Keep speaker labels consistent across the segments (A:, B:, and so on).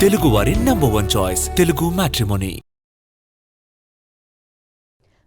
A: తెలుగువారి number one choice Telugu matrimony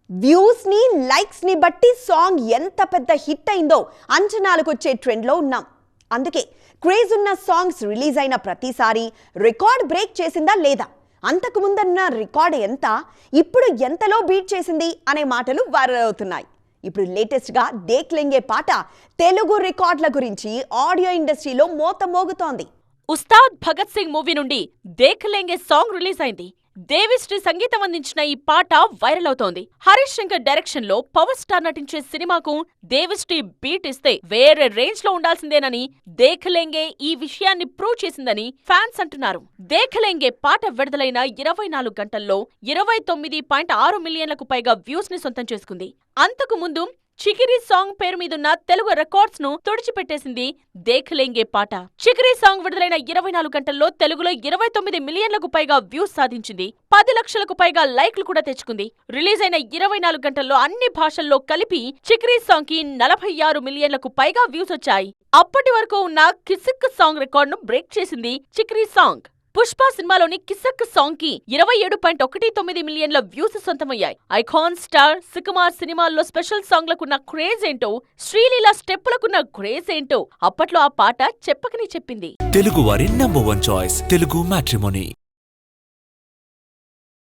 B: వ్యూస్ని లైక్స్ని బట్టి సాంగ్ ఎంత పెద్ద హిట్ అయిందో అంచనాలకు వచ్చే ట్రెండ్లో ఉన్నాం. అందుకే క్రేజ్ ఉన్న సాంగ్స్ రిలీజ్ అయిన ప్రతిసారి రికార్డ్ బ్రేక్ చేసిందా లేదా? అంతకు ముందన్న రికార్డ్ ఎంత ఇప్పుడు ఎంతలో బీట్ చేసింది అనే మాటలు వైరల్ అవుతున్నాయి. ఇప్పుడు లేటెస్ట్గా దేక్లెంగే పాట తెలుగు రికార్డుల గురించి ఆడియో ఇండస్ట్రీలో మోత మోగుతోంది
C: ఉస్తాద్ భగత్ సింగ్ మూవీ నుండి దేఖలేంగే సాంగ్ రిలీజ్ అయింది. దేవిశ్రీ సంగీతం అందించిన ఈ పాట వైరల్ అవుతోంది. హరీష్ శంకర్ డైరెక్షన్లో పవర్ స్టార్ నటించే సినిమాకు దేవిశ్రీ బీట్ ఇస్తే వేరే రేంజ్లో ఉండాల్సిందేనని దేఖలేంగే ఈ విషయాన్ని ప్రూవ్ చేసిందని ఫ్యాన్స్ అంటున్నారు. దేఖలేంగే పాట విడుదలైన ఇరవై నాలుగు గంటల్లో ఇరవై తొమ్మిది పాయింట్ ఆరు మిలియన్లకు పైగా వ్యూస్ని సొంతం చేసుకుంది. అంతకు ముందు చికిరి సాంగ్ పేరు మీదున్న తెలుగు రికార్డ్స్ను తుడిచిపెట్టేసింది దేఖలేంగే పాట. చికిరి సాంగ్ విడుదలైన ఇరవై నాలుగు గంటల్లో తెలుగులో ఇరవై తొమ్మిది మిలియన్లకు పైగా వ్యూస్ సాధించింది. పది లక్షలకు పైగా లైక్లు కూడా తెచ్చుకుంది. రిలీజ్ అయిన ఇరవై నాలుగు గంటల్లో అన్ని భాషల్లో కలిపి చికిరి సాంగ్కి నలభై ఆరు మిలియన్లకు పైగా వ్యూస్ వచ్చాయి. అప్పటి వరకు ఉన్న కిసిక్ సాంగ్ రికార్డును బ్రేక్ చేసింది చికిరి సాంగ్. పుష్ప సినిమాలోని కిసక్ సాంగ్కి ఇరవై ఏడు పాయింట్ ఒకటి తొమ్మిది మిలియన్ల వ్యూస్ సొంతమయ్యాయి. ఐకాన్ స్టార్ సుకుమార్ సినిమాల్లో స్పెషల్ సాంగ్లకున్న క్రేజ్ ఏంటో శ్రీలీల స్టెప్పులకున్న క్రేజ్ ఏంటో అప్పట్లో ఆ పాట చెప్పకని చెప్పింది.
A: తెలుగువారి number one choice Telugu matrimony.